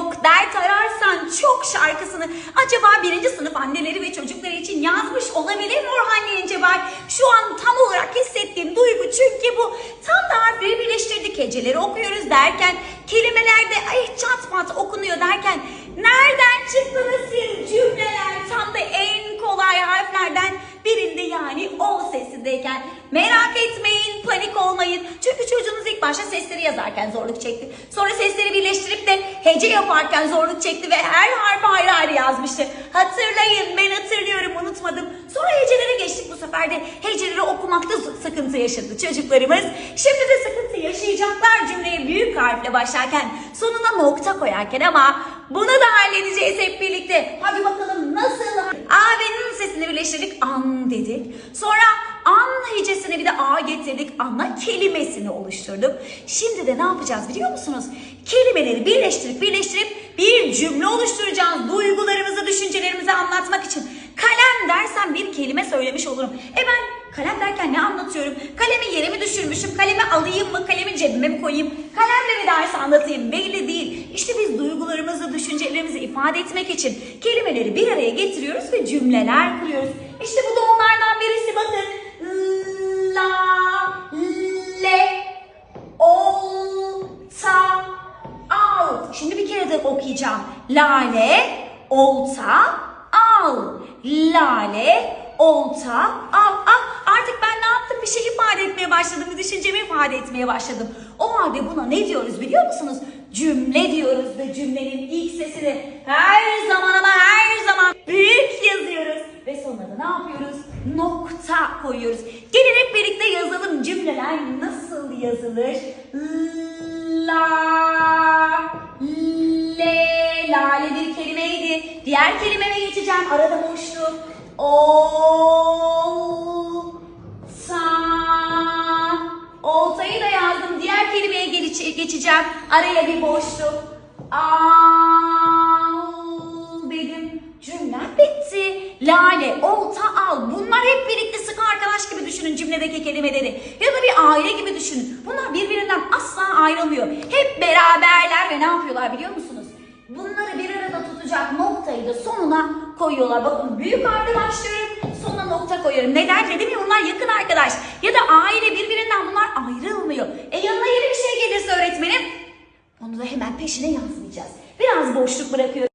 yok. Dert ararsan çok şarkısını acaba birinci sınıf anneleri ve çocukları için yazmış olabilir mi Orhan Gencebay? Şu an tam olarak hissettiğim duygu çünkü bu. Tam da harfleri birleştirdik. Heceleri okuyoruz derken kelimelerde ay çat pat okunuyor derken nereden çıktınız siz? cümleler tam da en kolay harflerden birinde yani o sesindeyken merak etmeyin panik olmayın. Çünkü çocuğunuz başta sesleri yazarken zorluk çekti. Sonra sesleri birleştirip de hece yaparken zorluk çekti ve her harfi ayrı ayrı yazmıştı. Hatırlayın ben hatırlıyorum unutmadım. Sonra hecelere geçtik bu sefer de. Heceleri okumakta sıkıntı yaşadı çocuklarımız. Şimdi de sıkıntı yaşayacaklar cümleye büyük harfle başlarken sonuna nokta koyarken ama bunu da halledeceğiz hep birlikte. Hadi bakalım nasıl A ve N sesini birleştirdik an dedik. Sonra an hecesine bir de A getirdik. Anla kelimesini oluşturduk. Şimdi de ne yapacağız biliyor musunuz? Kelimeleri birleştirip birleştirip bir cümle oluşturacağız. Duygularımızı, düşüncelerimizi anlatmak için. Kalem dersen bir kelime söylemiş olurum. E ben kalem derken ne anlatıyorum? Kalemi yere mi düşürmüşüm? Kalemi alayım mı? Kalemi cebime mi koyayım? Kalemle mi ders anlatayım? Belli değil. İşte biz duygularımızı, düşüncelerimizi ifade etmek için kelimeleri bir araya getiriyoruz ve cümleler kuruyoruz. İşte bu da onlardan birisi bakın. La, le, ol, ta, al. Şimdi bir kere de okuyacağım. Lale, olta, al. Lale, olta, al. Ah, artık ben ne yaptım? Bir şey ifade etmeye başladım. Bir düşüncemi ifade etmeye başladım. O halde buna ne diyoruz biliyor musunuz? Cümle diyoruz ve cümlenin ilk sesini her zaman ama her zaman büyük yazıyoruz. Ve sonra da ne yapıyoruz? Nokta koyuyoruz. Gelin hep birlikte yazalım cümleler nasıl yazılır? La, le, lale bir kelimeydi. Diğer kelimeme geçeceğim. Arada boşluk. Ol, Kelimeye geç- geçeceğim. Araya bir boşluk. Al dedim. Cümlem bitti. Lale, olta, al. Bunlar hep birlikte sıkı arkadaş gibi düşünün cümledeki kelimeleri. Ya da bir aile gibi düşünün. Bunlar birbirinden asla ayrılmıyor. Hep beraberler ve ne yapıyorlar biliyor musunuz? Bunları bir arada tutacak noktayı da sonuna koyuyorlar. Bakın büyük harfle başlıyorum, nokta koyuyorum. Neden dedim ya bunlar yakın arkadaş. Ya da aile birbirinden bunlar ayrılmıyor. E yanına yeni bir şey gelirse öğretmenim, onu da hemen peşine yazmayacağız. Biraz boşluk bırakıyorum.